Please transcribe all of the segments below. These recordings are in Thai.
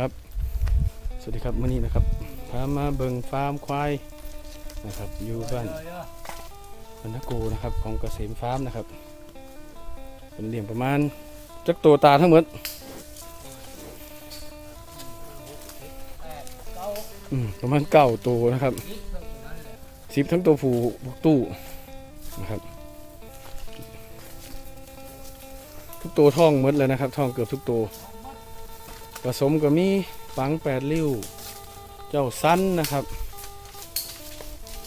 สวัสดีครับมื่อนี้นะครับพามาเบิงฟาร์มควายนะครับอยู่บ้านบรรณกูนะครับของเกษมฟาร์มนะครับ เป็นเลี้ยงประมาณจักตัวตาทั้งหมดประมาณเก้าตัวนะครับสิบทั้งตัวผูบุกตู้นะครับทุกตัวท้องหมดเลยนะครับท้องเกือบทุกตัว ผสมก็มีปังแปดริ้ว เจ้าสั้นนะครับ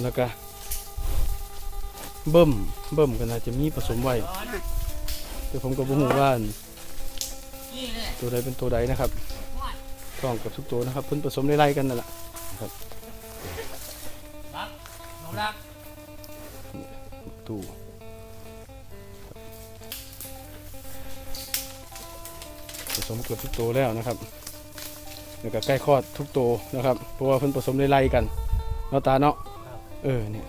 แล้วก็เบิ่มเบิ่มก็น่าจะมีผสมไว้แต่ผมก็บ่ฮู้ว่าตัวใดเป็นตัวใดนะครับต้องกับทุกตัวนะครับเพิ่นผสมไล่ๆกันนั่นแหละน้องรักตู้ ผสมเกือบทุกตัวแล้วนะครับแล้วก็ใกล้คลอดทุกตัวนะครับ เพราะว่าเพิ่นผสมไล่ๆกันเนาะตาเนาะเออเนี่ย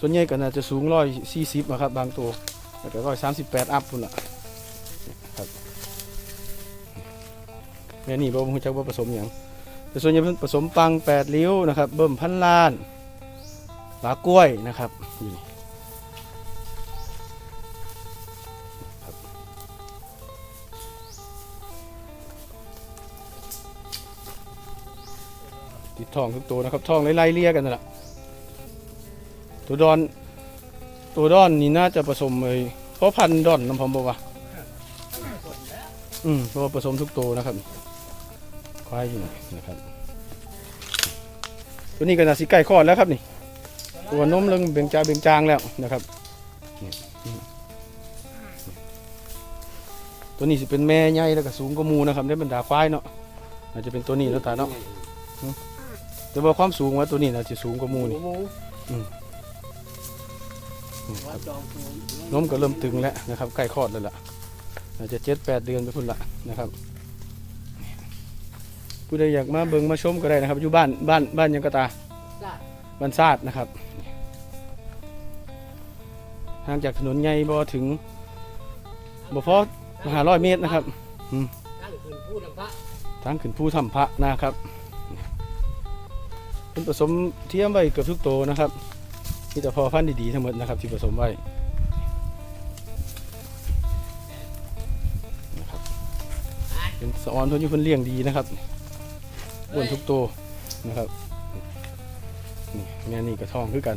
ส่วนใหญ่ก็น่าจะสูงร้อยสี่สิบนะครับบางตัวแล้วก็ร้อยสามสิบแปดอัพพุ่นละครับแม่นี่บ่รู้จักว่าผสมหยังแต่ส่วนใหญ่เพิ่นผสมปังแปดริ้วนะครับ เบิ่มพันล้านปลากล้วยนะครับอยู่นี่ ติดทองทุกตัวนะครับทองไล่เลี่ยกันนั่นแหละตัวดอน ตัวดอนนี่น่าจะผสมเลยเพราะพันดอนน้ำพอมบอกว่าอืมเพราะผสมทุกตัวนะครับควายอยู่นะครับ ตัวนี้ก็น่าสิใกล้คลอดแล้วครับนี่ ตัวนมเริ่มเบ่งจางเบ่งจางแล้วนะครับตัวนี้สิเป็นแม่ใหญ่แล้วก็สูงกว่ามูนะครับในบรรดาควายเนาะอาจจะเป็นตัวนี้แล้วตาเนาะ แต่ว่าความสูงว่าตัวนี้น่าจะสูงกว่าหมูนี่อืมครับนมก็เริ่มตึงแล้วนะครับใกล้คลอดแล้วล่ะอาจจะเจ็ดแปดเดือนไปพุ่นละนะครับผู้ใดอยากมาเบิ่งมาชมก็ได้นะครับ อยู่บ้านบ้านบ้านยังกะตาบ้านซาดนะครับห่างจากถนนใหญ่บ่ถึงบ่พอมหาร้อยเมตรนะครับ นั่งคืนพูดนะพระ ทางขึ้นภูถ้ำพระนะครับ เป็นผสมเทียมไว้เกือบทุกโตวนะครับมีแต่พอพันธุ์ดีๆทั้งหมดนะครับ ที่ผสมไว้นะครับเป็นสะออนเพิ่นอยู่เพิ่นเลี้ยงดีนะครับอ้วนทุกโตวนะครับนี่แม่นี่กระท้องคือกัน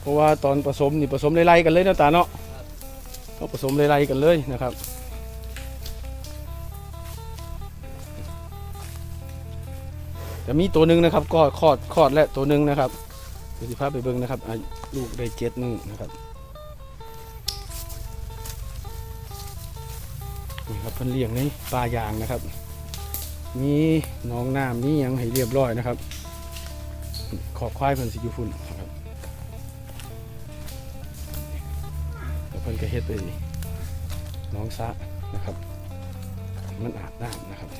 เพราะว่าตอนผสมนี่ผสมไล่ๆกันเลยเนาะตาเนาะเขาผสมไล่ๆกันเลยนะครับ แต่มีตัวหนึ่งนะครับก็คลอดคลอดและตัวหนึ่งนะครับดูสิภาพไปเบิ่งนะครับลูกได้เจ็ดหนึงนะครับนี่ครับเพิ่นเลี้ยงในปลายางนะครับ มีน้องน้ำมีหยังให้เรียบร้อยนะครับ ขอบควายเพิ่นสิอยู่พุ่นนะครับแล้วเพิ่นก็เฮ็ดไปหน้องสระนะครับ มันอาบน้ำนะครับ